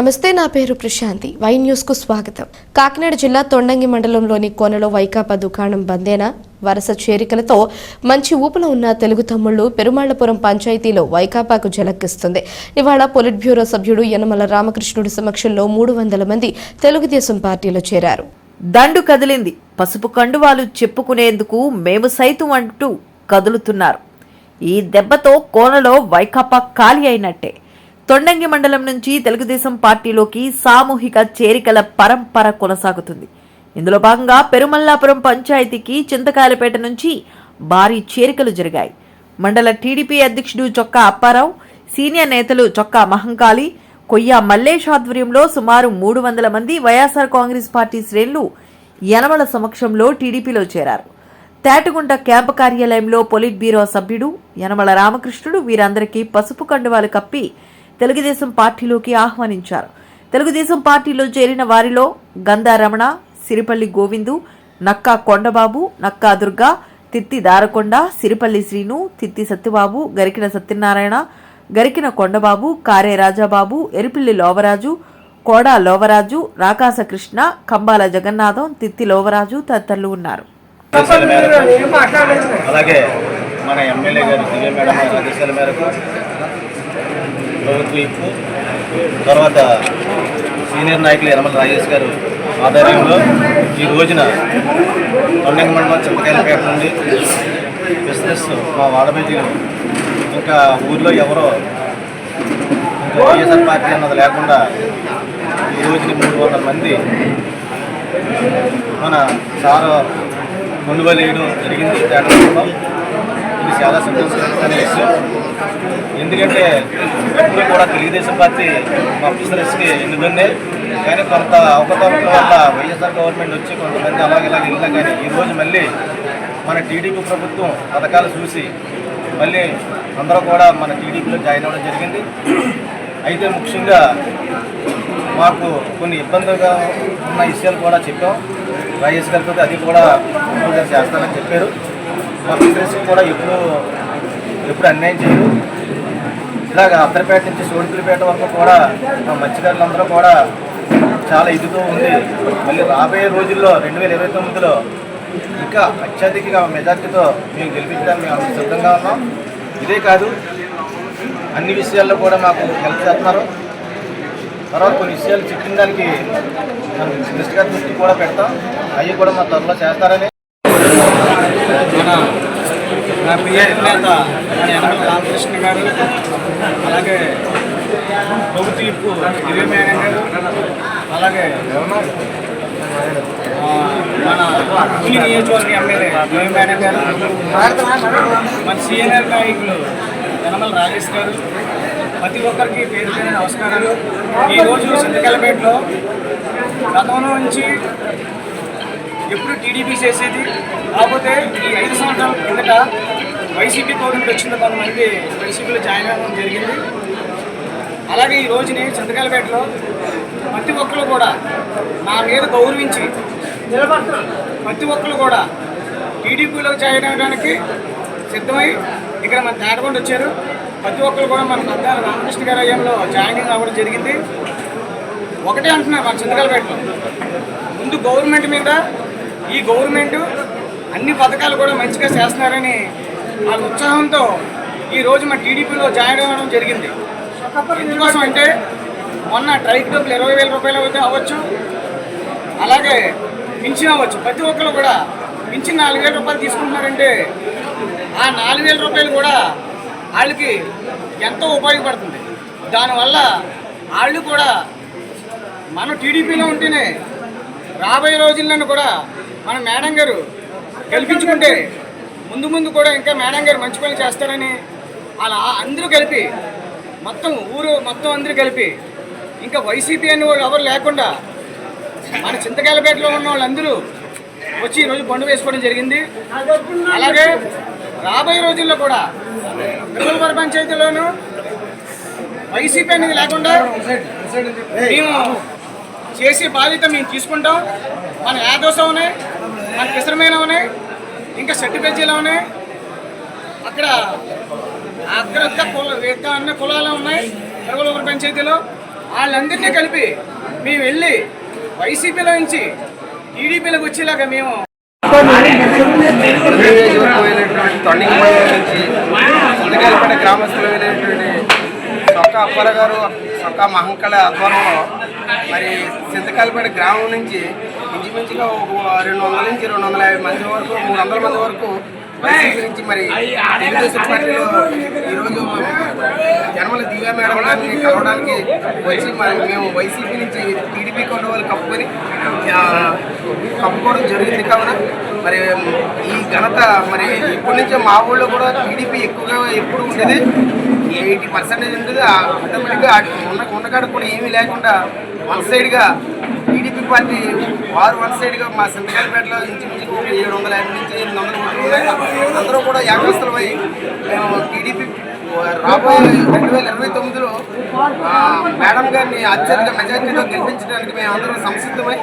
నమస్తే నా పేరు ప్రశాంతి. వై న్యూస్కు స్వాగతం. కాకినాడ జిల్లా తొండంగి మండలంలోని కోనలో వైకాపా దుకాణం బందేనా? వరుస చేరికలతో మంచి ఊపులో ఉన్న తెలుగు తమ్ముళ్ళు పెరుమాళ్ళపురం పంచాయతీలో వైకాపాకు జలక్కిస్తుంది. ఇవాళ పొలిట్ బ్యూరో సభ్యుడు యనమల రామకృష్ణుడి సమక్షంలో మూడు వందల మంది తెలుగుదేశం పార్టీలో చేరారు. దండు కదిలింది. పసుపు కండువాలు చెప్పుకునేందుకు మేము సైతం అంటూ కదులుతున్నారు. ఈ దెబ్బతో కోనలో వైకాపా ఖాళీ అయినట్టే. తొండంగి మండలం నుంచి తెలుగుదేశం పార్టీలోకి సామూహిక చేరికల పరంపర కొనసాగుతుంది. ఇందులో భాగంగా పెరుమల్లాపురం పంచాయతీకి చింతకాయలపేట నుంచి భారీ చేరికలు జరిగాయి. మండల టీడీపీ అధ్యక్షుడు చొక్కా అప్పారావు సీనియర్ నేతలు చొక్కా మహంకాళి కొయ్య మల్లేష్ ఆధ్వర్యంలో సుమారు మూడు వందల మంది వైఎస్ఆర్ కాంగ్రెస్ పార్టీ శ్రేణులు యనమల సమక్షంలో టీడీపీలో చేరారు. తేటగుంట క్యాంపు కార్యాలయంలో పొలిట్ బ్యూరో సభ్యుడు యనమల రామకృష్ణుడు వీరందరికీ పసుపు కండువాలు కప్పి తెలుగుదేశం పార్టీలోకి ఆహ్వానించారు. తెలుగుదేశం పార్టీలో చేరిన వారిలో గంధారమణ సిరిపల్లి గోవిందు నక్కా కొండబాబు నక్కా దుర్గా తిత్తి దారకొండ సిరిపల్లి శ్రీను తిత్తి సత్యబాబు గరికిన సత్యనారాయణ గరికిన కొండబాబు కారే రాజాబాబు ఎరిపిల్లి లోవరాజు కోడా లోవరాజు రాకాస కృష్ణ కంబాల జగన్నాథం తిత్తి లోవరాజు తదితరులు ఉన్నారు. అలాగే మన ఎమ్మెల్యే గారు మేడం ఆదేశాల మేరకు ప్రభుత్వ ఇప్పు తర్వాత సీనియర్ నాయకులు యనమల రాజేష్ గారు ఆధ్వర్యంలో ఈ రోజున తొండంగ మండలం చింతకాయలపేట నుండి బిజినెస్ మా వాడబేజీలు ఇంకా ఊర్లో ఎవరో వైఎస్ఆర్ పార్టీ అన్నది లేకుండా ఈ రోజుకి మూడు వందల మంది మన సార్ కొనుగోలు వేయడం జరిగింది తేడా ఇది చాలా సంతోషకరమైన విషయం. ఎందుకంటే ఎప్పుడు కూడా తెలుగుదేశం పార్టీ మా బిజినెస్కి ఎన్నుకుందే కానీ కొంత అవకతవకల వల్ల వైఎస్ఆర్ గవర్నమెంట్ వచ్చి కొంతమంది అలాగే ఇలాగ వెళ్ళినా కానీ ఈరోజు మళ్ళీ మన టీడీపీ ప్రభుత్వం పథకాలు చూసి మళ్ళీ అందరూ కూడా మన టీడీపీలో జాయిన్ అవ్వడం జరిగింది. అయితే ముఖ్యంగా మాకు కొన్ని ఇబ్బందులుగా ఉన్న విషయాలు కూడా చెప్పాం. వైఎస్ గారితో అది కూడా చేస్తానని చెప్పారు. మా బిజినెస్ కూడా ఎప్పుడు ఎప్పుడు అన్యాయం చేయరు. ఇలాగ అత్తరపేట నుంచి సోడిపిలిపేట వరకు కూడా మా మత్స్యకారులందరూ కూడా చాలా ఇదితో ఉంది. మళ్ళీ రాబోయే రోజుల్లో రెండు వేల ఇరవై తొమ్మిదిలో ఇంకా అత్యధికంగా మెజార్టీతో మేము గెలిపించడానికి మేము అంత సిద్ధంగా ఉన్నాం. ఇదే కాదు అన్ని విషయాల్లో కూడా మాకు హెల్ప్ చేస్తున్నారు. తర్వాత కొన్ని విషయాలు చెప్పిన దానికి మనం మినిస్టర్ గారి దృష్టి కూడా పెడతాం. అవి కూడా మా త్వరలో చేస్తారని. మన నా ప్రియ నేత యనమల బాలకృష్ణ గారు అలాగే ప్రభుత్వ ఇప్పు దివ్య గారు అలాగే మన పులి నియోజకవర్గ ఎమ్మెల్యే దివ్య గారు మన సీనియర్ నాయకులు యనమల రాజేష్ గారు ప్రతి ఒక్కరికి పేరు పేరు నమస్కారాలు. ఈరోజు సింతకలపేటలో గతంలో నుంచి ఎప్పుడు టీడీపీ చేసేది కాకపోతే ఈ ఐదు సంవత్సరాల కిందట వైసీపీ గవర్నమెంట్ వచ్చిన కొంతమంది వైసీపీలో జాయిన్ అవ్వడం జరిగింది. అలాగే ఈ రోజుని చింతకాయలపేటలో ప్రతి ఒక్కరు కూడా నా మీద గౌరవించి ప్రతి ఒక్కరు కూడా టీడీపీలో జాయిన్ అవ్వడానికి సిద్ధమై ఇక్కడ మన తేటకొండ వచ్చారు. ప్రతి ఒక్కరు కూడా మన పెద్దాల రామకృష్ణ గారి అయ్యంలో జాయినింగ్ అవ్వడం జరిగింది. ఒకటే అంటున్నారు మన చింతకాయలపేటలో ముందు గవర్నమెంట్ మీద ఈ గవర్నమెంట్ అన్ని పథకాలు కూడా మంచిగా చేస్తున్నారని ఆ ఉత్సాహంతో ఈ రోజు మా టీడీపీలో జాయిన్ అవ్వడం జరిగింది. ఎందుకోసం అంటే మొన్న ట్రైక్ డబ్బులు ఇరవై వేల రూపాయలు అయితే అవ్వచ్చు అలాగే పింఛన్ అవ్వచ్చు. ప్రతి ఒక్కరు కూడా పింఛన్ నాలుగు వేల రూపాయలు తీసుకుంటున్నారంటే ఆ నాలుగు వేల రూపాయలు కూడా వాళ్ళకి ఎంతో ఉపయోగపడుతుంది. దానివల్ల వాళ్ళు కూడా మనం టీడీపీలో ఉంటేనే రాబోయే రోజుల్లోనూ కూడా మన మేడం గారు గెలిపించుకుంటే ముందు ముందు కూడా ఇంకా మేడం గారు మంచి పనులు చేస్తారని అలా అందరూ కలిపి మొత్తం ఊరు మొత్తం అందరూ కలిపి ఇంకా వైసీపీ అని వాళ్ళు ఎవరు లేకుండా మన చింతకాయలపేటలో ఉన్న వాళ్ళందరూ వచ్చి ఈరోజు పండు వేసుకోవడం జరిగింది. అలాగే రాబోయే రోజుల్లో కూడా తిరుమలపల్లి పంచాయతీలోను వైసీపీ అనేది లేకుండా మేము చేసే బాధ్యత మేము తీసుకుంటాం. మన యాదోసం ఉన్నాయి మన కిసరమైన ఉన్నాయి ఇంకా సర్టిఫికేట్లు ఉన్నాయి. అక్కడ అక్కడ కుల ఇంకా అన్న కులాలు ఉన్నాయి. తిరుమల పంచాయతీలో. వాళ్ళందరినీ కలిపి మేము వెళ్ళి వైసీపీలో నుంచి టీడీపీలోకి వచ్చేలాగా మేము నియోజకవర్గమైనటువంటి గ్రామస్తులు నుంచి గ్రామస్తులైనటువంటి సొక్క అప్పార గారు సొక్క మహంకళ ఆధ్వర్యంలో మరి చింతకాలపేట గ్రామం నుంచి ఇంచుమించుగా ఒక రెండు వందల నుంచి రెండు వందల యాభై మంది వరకు మూడు వందల మంది వరకు వైసీపీ నుంచి మరి తెలుగుదేశం పార్టీలో ఈరోజు జనమల దివ్య మేడం గారిని కలవడానికి వచ్చి మరి మేము వైసీపీ నుంచి టీడీపీ కొండవాళ్ళు కప్పుకొని ఆ, కప్పుకోవడం జరిగింది కావున మరి ఈ ఘనత మరి ఇప్పటి నుంచే మా ఊళ్ళో కూడా టీడీపీ ఎక్కువగా ఎప్పుడు ఉండేది. ఎయిటీ పర్సెంటేజ్ ఉంటుంది ఆటోమేటిక్గా ఉన్న ఉన్నకాడ కూడా ఏమీ లేకుండా వన్ సైడ్గా పార్టీ వారు వన్ సైడ్గా మా సింతకాలపేటలో ఇంచుమించు ఏడు వందల యాభై నుంచి ఎనిమిది వందల ఓట్లు ఉన్నాయి. అందరూ కూడా ఏకస్తులమై మేము టీడీపీ రాబోయే రెండు వేల ఇరవై తొమ్మిదిలో మేడం గారిని అత్యధిక మెజార్టీలో గెలిపించడానికి మేము అందరం సంసిద్ధమై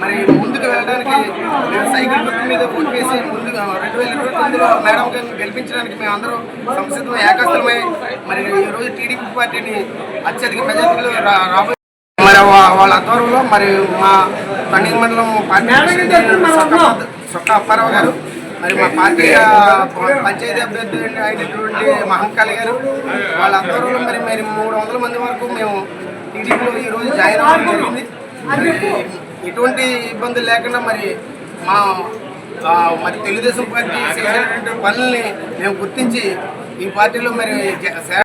మరి ముందుకు వెళ్ళడానికి మేము సైకిల్ గుర్తు మీద ఓటు వేసి ముందుగా రెండు వేల ఇరవై తొమ్మిదిలో మేడం గారిని గెలిపించడానికి మేము అందరం సంసిద్ధమై ఏకస్తులమై మరి ఈరోజు టీడీపీ పార్టీని అత్యధిక మెజార్టీలో రాబోయే వాళ్ళ ఆధ్వర్యంలో మరి మా పండింగ్ మండలం పార్టీ సొక్క- సొక్క అప్పారావు గారు మరి మా పార్టీ పంచాయతీ అభ్యర్థి అయినటువంటి మహంకాళి గారు వాళ్ళ ఆధ్వర్యంలో మరి మరి మూడు వందల మంది వరకు మేము టీడీపీలో ఈరోజు జాయిన్ అవ్వడం జరిగింది. మరి ఎటువంటి ఇబ్బందులు లేకుండా మరి మా ఆ, మరి తెలుగుదేశం పార్టీ చేసినటువంటి పనుల్ని మేము గుర్తించి ఈ పార్టీలో మరి